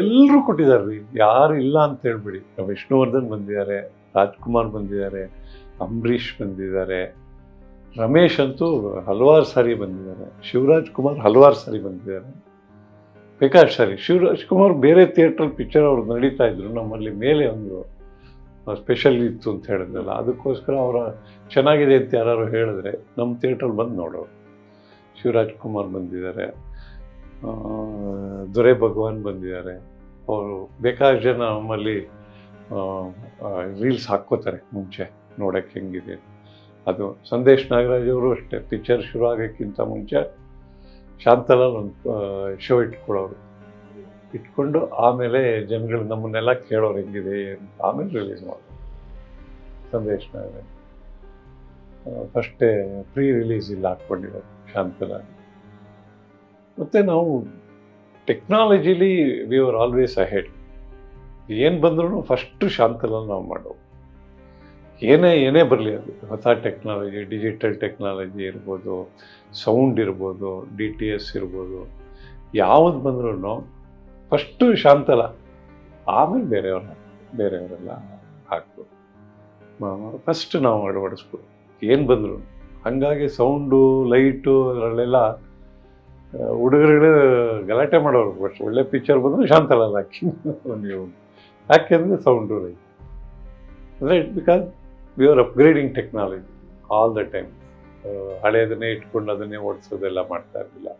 ಎಲ್ಲರೂ ಕೊಟ್ಟಿದ್ದಾರೆ. ಯಾರು ಇಲ್ಲ ಅಂತ ಹೇಳ್ಬಿಡಿ. ವಿಷ್ಣುವರ್ಧನ್ ಬಂದಿದ್ದಾರೆ, ರಾಜ್ಕುಮಾರ್ ಬಂದಿದ್ದಾರೆ, ಅಂಬರೀಷ್ ಬಂದಿದ್ದಾರೆ, ರಮೇಶ್ ಅಂತೂ ಹಲವಾರು ಸಾರಿ ಬಂದಿದ್ದಾರೆ. ಶಿವರಾಜ್ ಕುಮಾರ್ ಹಲವಾರು ಸಾರಿ ಬಂದಿದ್ದಾರೆ. ಬೇಕಾದ ಸಾರಿ. ಶಿವರಾಜ್ ಕುಮಾರ್ ಬೇರೆ ಥಿಯೇಟ್ರಲ್ಲಿ ಪಿಕ್ಚರ್ ಅವ್ರು ನಡೀತಾ ಇದ್ರು. ನಮ್ಮಲ್ಲಿ ಮೇಲೆ ಒಂದು ಸ್ಪೆಷಲ್ ಇತ್ತು ಅಂತ ಹೇಳಿದ್ನಲ್ಲ, ಅದಕ್ಕೋಸ್ಕರ ಅವರ ಚೆನ್ನಾಗಿದೆ ಅಂತ ಯಾರು ಹೇಳಿದ್ರೆ ನಮ್ಮ ಥಿಯೇಟ್ರಲ್ಲಿ ಬಂದು ನೋಡೋರು. ಶಿವರಾಜ್ ಕುಮಾರ್ ಬಂದಿದ್ದಾರೆ. ದೊರೆ ಭಗವಾನ್ ಬಂದಿದ್ದಾರೆ. ಅವರು ಬೇಕಾದಷ್ಟು ಜನ ನಮ್ಮಲ್ಲಿ ರೀಲ್ಸ್ ಹಾಕ್ಕೋತಾರೆ ಮುಂಚೆ, ನೋಡೋಕ್ಕೆ ಹೆಂಗಿದೆ ಅದು ಸಂದೇಶ್ ನಾಗರಾಜ್ ಅವರು ಅಷ್ಟೇ ಪಿಕ್ಚರ್ ಶುರು ಆಗೋಕ್ಕಿಂತ ಮುಂಚೆ ಶಾಂತಲಾಲ್ ಒಂದು ಶೋ ಇಟ್ಕೊಳ್ಳೋರು ಇಟ್ಕೊಂಡು ಆಮೇಲೆ ಜನಗಳು ನಮ್ಮನ್ನೆಲ್ಲ ಕೇಳೋರು ಹೆಂಗಿದೆ ಆಮೇಲೆ ರಿಲೀಸ್ ಮಾಡೋರು. ಸಂದೇಶ್ ನಾಗರಾಜ್. ಫಸ್ಟೇ ಪ್ರೀ ರಿಲೀಸ್ ಇಲ್ಲ ಹಾಕ್ಕೊಂಡಿರೋರು ಶಾಂತಲಾಲ್ ಮತ್ತು ನಾವು ಟೆಕ್ನಾಲಜಿಲಿ ವಿ ಆರ್ ಆಲ್ವೇಸ್ ಅಹೆಡ್ ಏನು ಬಂದ್ರೂ ಫಸ್ಟು ಶಾಂತಲಲ್ಲಿ ನಾವು ಮಾಡೋ ಏನೇ ಏನೇ ಬರಲಿ ಅದು, ಹೊಸ ಟೆಕ್ನಾಲಜಿ ಡಿಜಿಟಲ್ ಟೆಕ್ನಾಲಜಿ ಇರ್ಬೋದು ಸೌಂಡ್ ಇರ್ಬೋದು ಡಿ ಟಿ ಎಸ್ ಇರ್ಬೋದು, ಯಾವ್ದು ಬಂದ್ರೂ ಫಸ್ಟು ಶಾಂತಲ ಆಮೇಲೆ ಬೇರೆಯವ್ರ ಬೇರೆಯವರೆಲ್ಲ ಹಾಕ್ಬೋದು ಫಸ್ಟ್ ನಾವು ಅಳವಡಿಸ್ಬೋದು. ಏನು ಬಂದರು ಹಾಗಾಗಿ ಸೌಂಡು, ಲೈಟು ಅದರಲ್ಲೆಲ್ಲ ಹುಡುಗರುಗಳು ಗಲಾಟೆ ಮಾಡೋರು. ಬಟ್ ಒಳ್ಳೆ ಪಿಕ್ಚರ್ ಬಂದರೆ ಶಾಂತಲಲ್ಲ ನೀವು. ಯಾಕೆಂದರೆ ಸೌಂಡು, ಲೈಟ್. ಅಂದರೆ it because we are upgrading technology all the time ಹಳೆಯದನ್ನೇ ಇಟ್ಕೊಂಡು ಅದನ್ನೇ ಓಡಿಸೋದೆಲ್ಲ ಮಾಡ್ತಾ ಇರಲಿಲ್ಲ.